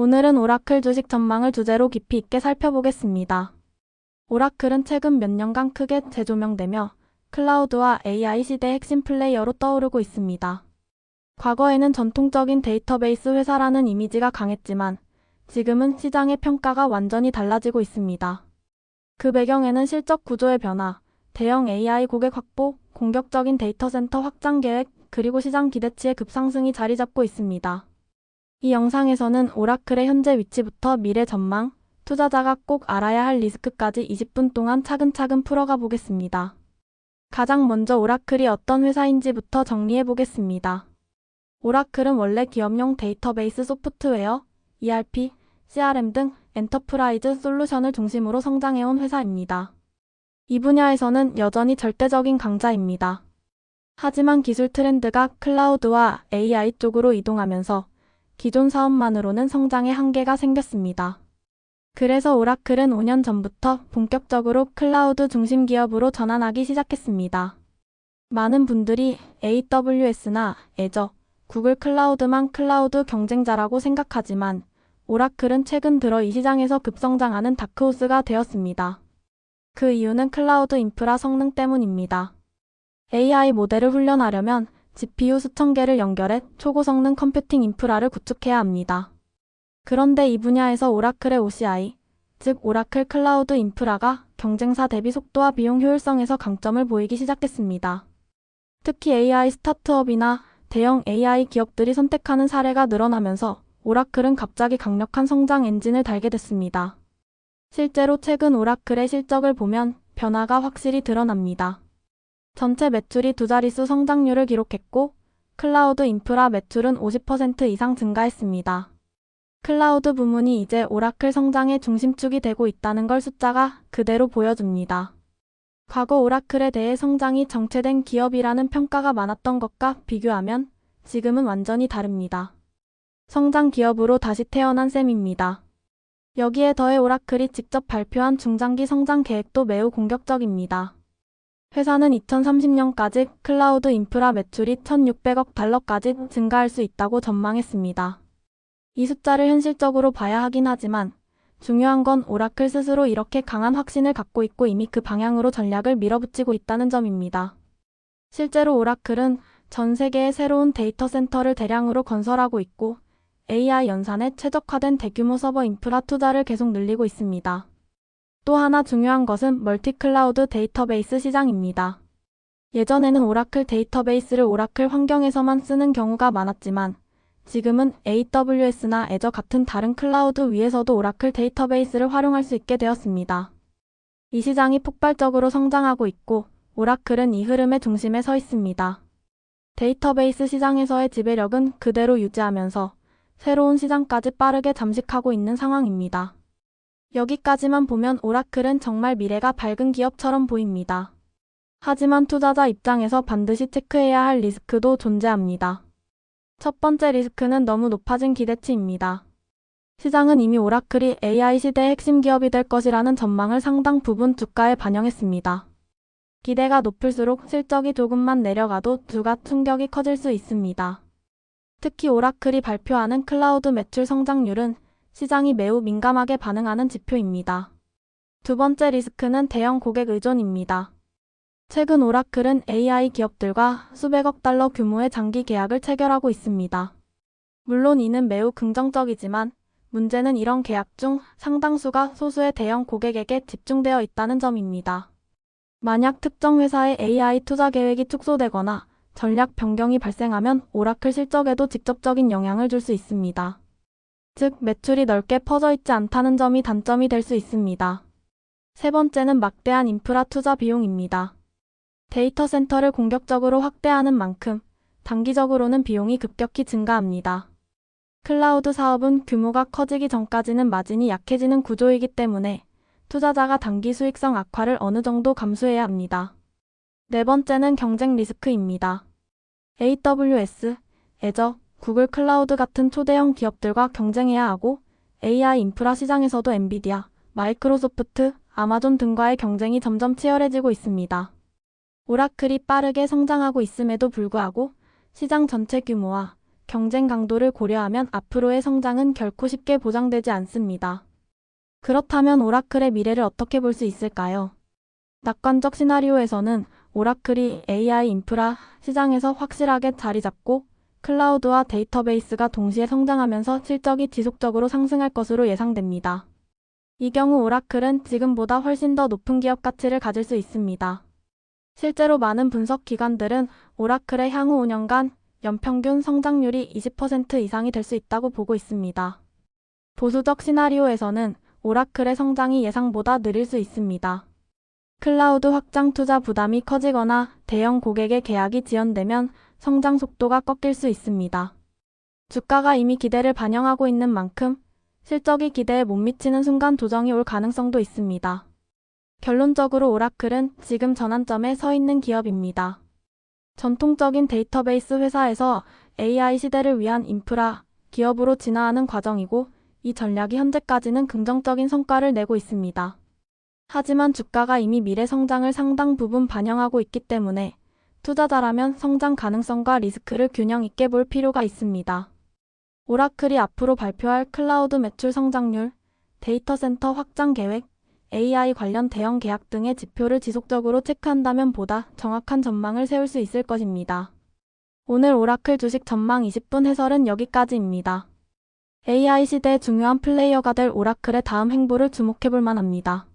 오늘은 오라클 주식 전망을 주제로 깊이 있게 살펴보겠습니다. 오라클은 최근 몇 년간 크게 재조명되며 클라우드와 AI 시대 핵심 플레이어로 떠오르고 있습니다. 과거에는 전통적인 데이터베이스 회사라는 이미지가 강했지만 지금은 시장의 평가가 완전히 달라지고 있습니다. 그 배경에는 실적 구조의 변화, 대형 AI 고객 확보, 공격적인 데이터 센터 확장 계획, 그리고 시장 기대치의 급상승이 자리 잡고 있습니다. 이 영상에서는 오라클의 현재 위치부터 미래 전망, 투자자가 꼭 알아야 할 리스크까지 20분 동안 차근차근 풀어가 보겠습니다. 가장 먼저 오라클이 어떤 회사인지부터 정리해 보겠습니다. 오라클은 원래 기업용 데이터베이스 소프트웨어, ERP, CRM 등 엔터프라이즈 솔루션을 중심으로 성장해온 회사입니다. 이 분야에서는 여전히 절대적인 강자입니다. 하지만 기술 트렌드가 클라우드와 AI 쪽으로 이동하면서 기존 사업만으로는 성장의 한계가 생겼습니다. 그래서 오라클은 5년 전부터 본격적으로 클라우드 중심 기업으로 전환하기 시작했습니다. 많은 분들이 AWS나 애저, 구글 클라우드만 클라우드 경쟁자라고 생각하지만 오라클은 최근 들어 이 시장에서 급성장하는 다크호스가 되었습니다. 그 이유는 클라우드 인프라 성능 때문입니다. AI 모델을 훈련하려면 GPU 수천 개를 연결해 초고성능 컴퓨팅 인프라를 구축해야 합니다. 그런데 이 분야에서 오라클의 OCI, 즉 오라클 클라우드 인프라가 경쟁사 대비 속도와 비용 효율성에서 강점을 보이기 시작했습니다. 특히 AI 스타트업이나 대형 AI 기업들이 선택하는 사례가 늘어나면서 오라클은 갑자기 강력한 성장 엔진을 달게 됐습니다. 실제로 최근 오라클의 실적을 보면 변화가 확실히 드러납니다. 전체 매출이 두 자릿수 성장률을 기록했고 클라우드 인프라 매출은 50% 이상 증가했습니다. 클라우드 부문이 이제 오라클 성장의 중심축이 되고 있다는 걸 숫자가 그대로 보여줍니다. 과거 오라클에 대해 성장이 정체된 기업이라는 평가가 많았던 것과 비교하면 지금은 완전히 다릅니다. 성장 기업으로 다시 태어난 셈입니다. 여기에 더해 오라클이 직접 발표한 중장기 성장 계획도 매우 공격적입니다. 회사는 2030년까지 클라우드 인프라 매출이 1,600억 달러까지 증가할 수 있다고 전망했습니다. 이 숫자를 현실적으로 봐야 하긴 하지만 중요한 건 오라클 스스로 이렇게 강한 확신을 갖고 있고 이미 그 방향으로 전략을 밀어붙이고 있다는 점입니다. 실제로 오라클은 전 세계의 새로운 데이터 센터를 대량으로 건설하고 있고 AI 연산에 최적화된 대규모 서버 인프라 투자를 계속 늘리고 있습니다. 또 하나 중요한 것은 멀티 클라우드 데이터베이스 시장입니다. 예전에는 오라클 데이터베이스를 오라클 환경에서만 쓰는 경우가 많았지만 지금은 AWS나 애저 같은 다른 클라우드 위에서도 오라클 데이터베이스를 활용할 수 있게 되었습니다. 이 시장이 폭발적으로 성장하고 있고 오라클은 이 흐름의 중심에 서 있습니다. 데이터베이스 시장에서의 지배력은 그대로 유지하면서 새로운 시장까지 빠르게 잠식하고 있는 상황입니다. 여기까지만 보면 오라클은 정말 미래가 밝은 기업처럼 보입니다. 하지만 투자자 입장에서 반드시 체크해야 할 리스크도 존재합니다. 첫 번째 리스크는 너무 높아진 기대치입니다. 시장은 이미 오라클이 AI 시대의 핵심 기업이 될 것이라는 전망을 상당 부분 주가에 반영했습니다. 기대가 높을수록 실적이 조금만 내려가도 주가 충격이 커질 수 있습니다. 특히 오라클이 발표하는 클라우드 매출 성장률은 시장이 매우 민감하게 반응하는 지표입니다. 두 번째 리스크는 대형 고객 의존입니다. 최근 오라클은 AI 기업들과 수백억 달러 규모의 장기 계약을 체결하고 있습니다. 물론 이는 매우 긍정적이지만 문제는 이런 계약 중 상당수가 소수의 대형 고객에게 집중되어 있다는 점입니다. 만약 특정 회사의 AI 투자 계획이 축소되거나 전략 변경이 발생하면 오라클 실적에도 직접적인 영향을 줄 수 있습니다. 즉, 매출이 넓게 퍼져 있지 않다는 점이 단점이 될 수 있습니다. 세 번째는 막대한 인프라 투자 비용입니다. 데이터 센터를 공격적으로 확대하는 만큼 단기적으로는 비용이 급격히 증가합니다. 클라우드 사업은 규모가 커지기 전까지는 마진이 약해지는 구조이기 때문에 투자자가 단기 수익성 악화를 어느 정도 감수해야 합니다. 네 번째는 경쟁 리스크입니다. AWS, 애저, 구글 클라우드 같은 초대형 기업들과 경쟁해야 하고 AI 인프라 시장에서도 엔비디아, 마이크로소프트, 아마존 등과의 경쟁이 점점 치열해지고 있습니다. 오라클이 빠르게 성장하고 있음에도 불구하고 시장 전체 규모와 경쟁 강도를 고려하면 앞으로의 성장은 결코 쉽게 보장되지 않습니다. 그렇다면 오라클의 미래를 어떻게 볼 수 있을까요? 낙관적 시나리오에서는 오라클이 AI 인프라 시장에서 확실하게 자리 잡고 클라우드와 데이터베이스가 동시에 성장하면서 실적이 지속적으로 상승할 것으로 예상됩니다. 이 경우 오라클은 지금보다 훨씬 더 높은 기업 가치를 가질 수 있습니다. 실제로 많은 분석 기관들은 오라클의 향후 5년간 연평균 성장률이 20% 이상이 될 수 있다고 보고 있습니다. 보수적 시나리오에서는 오라클의 성장이 예상보다 느릴 수 있습니다. 클라우드 확장 투자 부담이 커지거나 대형 고객의 계약이 지연되면 성장 속도가 꺾일 수 있습니다. 주가가 이미 기대를 반영하고 있는 만큼 실적이 기대에 못 미치는 순간 조정이 올 가능성도 있습니다. 결론적으로 오라클은 지금 전환점에 서 있는 기업입니다. 전통적인 데이터베이스 회사에서 AI 시대를 위한 인프라 기업으로 진화하는 과정이고 이 전략이 현재까지는 긍정적인 성과를 내고 있습니다. 하지만 주가가 이미 미래 성장을 상당 부분 반영하고 있기 때문에 투자자라면 성장 가능성과 리스크를 균형 있게 볼 필요가 있습니다. 오라클이 앞으로 발표할 클라우드 매출 성장률, 데이터 센터 확장 계획, AI 관련 대형 계약 등의 지표를 지속적으로 체크한다면 보다 정확한 전망을 세울 수 있을 것입니다. 오늘 오라클 주식 전망 20분 해설은 여기까지입니다. AI 시대의 중요한 플레이어가 될 오라클의 다음 행보를 주목해 볼 만합니다.